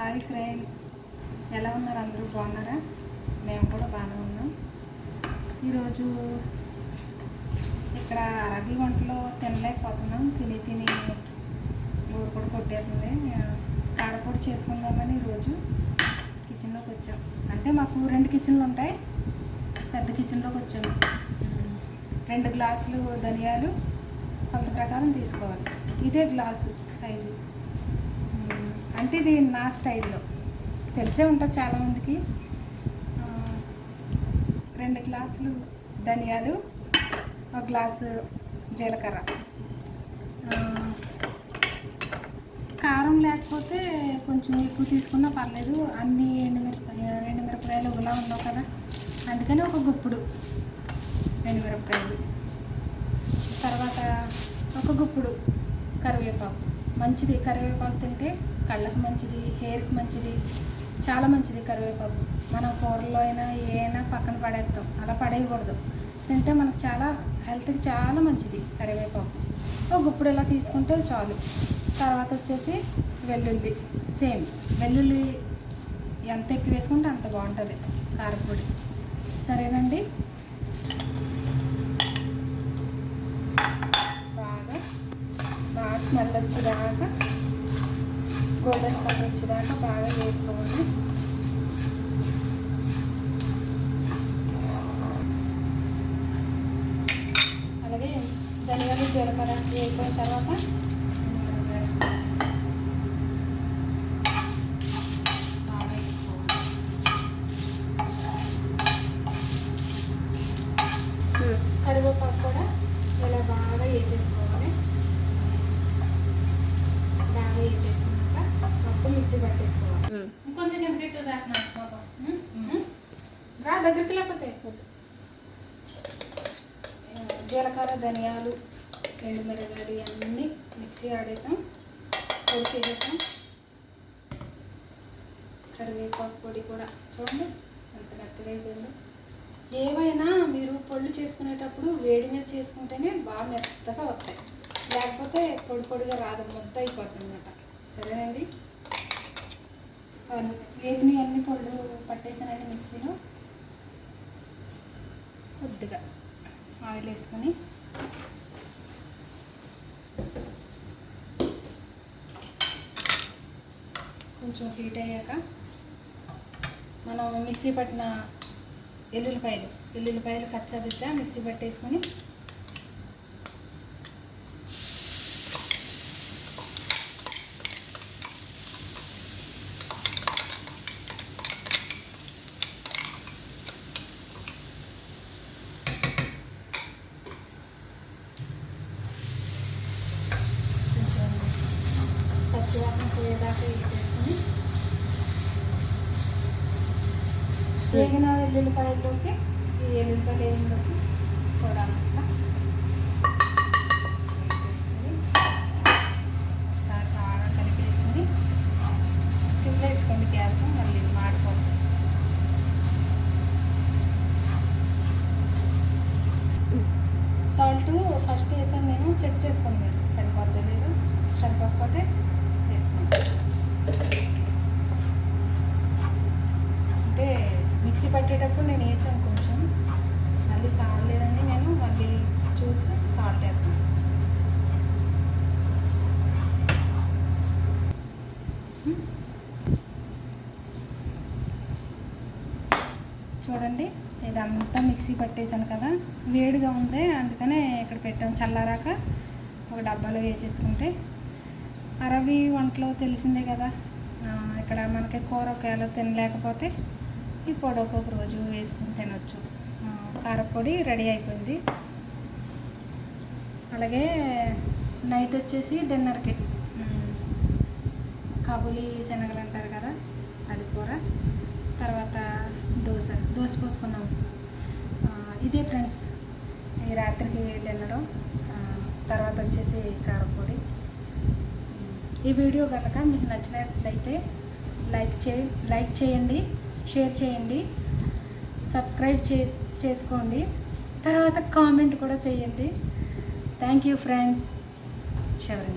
Hi friends. ఎలా ఉన్నారు అందరూ? బాగున్నారా? మేము కూడా బాగానే ఉన్నాం. ఈరోజు ఇక్కడ అరబీ వంటలో తినలేకపోతున్నాం. తిని తిని ఊరు కూడా కొట్టేస్తుంది. కారపొడి చేసుకుందామని ఈరోజు కిచెన్లోకి వచ్చాం. అంటే మాకు రెండు కిచెన్లు ఉంటాయి. పెద్ద కిచెన్లోకి వచ్చాము రెండు గ్లాసులు ధనియాలు. కొంత ప్రకారం తీసుకోవాలి. ఇదే గ్లాసు సైజు. అంటే ఇది నా స్టైల్లో. తెలిసే ఉంటుంది చాలామందికి. రెండు గ్లాసులు ధనియాలు ఒక గ్లాసు జీలకర్ర. కారం లేకపోతే కొంచెం ఎక్కువ తీసుకున్నా పర్లేదు. అన్ని ఎండుమిరపకాయ ఎండుమిరపకాయలు ఒకలా ఉండవు కదా. అందుకని ఒక గుప్పుడు ఎండుమిరపకాయలు. తర్వాత ఒక గుప్పుడు కరివేపాకు. మంచిది. కరివేపాకు తింటే కళ్ళకు మంచిది హెయిర్కి మంచిది చాలా మంచిది కరివేపాకు. మనం కూరలో అయినా ఏమైనా పక్కన పడేస్తాం. అలా పడేయకూడదు. తింటే మనకు చాలా హెల్త్కి చాలా మంచిది కరివేపాకు. ఒక గుప్పుడు ఇలా తీసుకుంటే చాలు. తర్వాత వచ్చేసి వెల్లుల్లి సేమ్. వెల్లుల్లి ఎంత ఎక్కువ వేసుకుంటే అంత బాగుంటుంది కారపొడి. సరేనండి? బాగా బాగా స్మెల్ వచ్చేదాకా గోల్డెన్ కలర్ వచ్చేదాకా బాగా వేసుకోవాలి అలాగే ధనియాలు జీలకర్ర వేగిపోయిన తర్వాత కరివేపాకు కూడా ఇలా బాగా వేసేసుకోవాలి బాగా వేసేసుకున్నాక మొత్తం మిక్సీ పట్టేసుకోవాలి. రా దగ్గరికి లేకపోతే జీలకర్ర ధనియాలు ఎండు మిరగాయలు ఇవన్నీ మిక్సీ ఆడేసాం. పొడి చేసేసాం. కరివేపాకు పొడి కూడా చూడండి ఎంత మెత్తగా అయిపోయిందో. ఏవైనా మీరు పొళ్ళు చేసుకునేటప్పుడు వేడి మీద చేసుకుంటేనే బాగా మెత్తగా వస్తాయి. లేకపోతే పొడి పొడిగా రాదు ముద్ద అయిపోతుంది అనమాట సరేనండి? వేపిని అన్ని పళ్ళు పట్టేసానండి మిక్సీలో. కొద్దిగా ఆయిల్ వేసుకొని. కొంచెం హీట్ అయ్యాక మనం మిక్సీ పట్టిన ఎల్లుల్లిపాయలు ఎల్లుల్లిపాయలు కచ్చా బిచ్చా మిక్సీ పట్టేసుకొని కొంచెం పచ్చివాసన పోయేదాకా వేసేసుకొని వేగిన వెల్లుల్లిపాయల్లోకి ఈ ఎల్లుల్లిపాయలు వేయడంలోకి కూడా వేసేసుకుని ఒకసారి బాగా కలిపేసుకుని సిమ్లో పెట్టుకోండి గ్యాస్ మళ్ళీ మాడుకో సాల్ట్ ఫస్ట్ వేసాను నేను చెక్ చేసుకోండి మీరు. సరిపోద్దో లేదు? సరిపోకపోతే అంటే మిక్సీ పట్టేటప్పుడు నేను వేసాను కొంచెం. మళ్ళీ సాల్ట్ లేదని నేను మళ్ళీ చూసి సాల్ట్ వేస్తాను చూడండి ఇదంతా మిక్సీ పట్టేశాను కదా. వేడిగా ఉంది అందుకనే ఇక్కడ పెట్టాను చల్లారాక ఒక డబ్బాలో వేసేసుకుంటే. అరబీ వంటలో తెలిసిందే కదా. ఇక్కడ మనకి కూర ఒకవేళ తినలేకపోతే ఈ పొడి ఒక్కొక్క రోజు వేసుకుని తినొచ్చు. కారపొడి రెడీ అయిపోయింది. అలాగే నైట్ వచ్చేసి డిన్నర్కి మ్, కాబూలి శనగలు అంటారు కదా అది కూర. తర్వాత దోశ దోశ పోసుకున్నాం. ఇదే ఫ్రెండ్స్ ఈ రాత్రికి డిన్నరు. తర్వాత వచ్చేసి కారపొడి. ఈ వీడియో కనుక మీకు నచ్చినట్లయితే లైక్ చే లైక్ చేయండి షేర్ చేయండి సబ్స్క్రైబ్ చే చేసుకోండి తర్వాత కామెంట్ కూడా చేయండి. Thank you friends Shivaranjan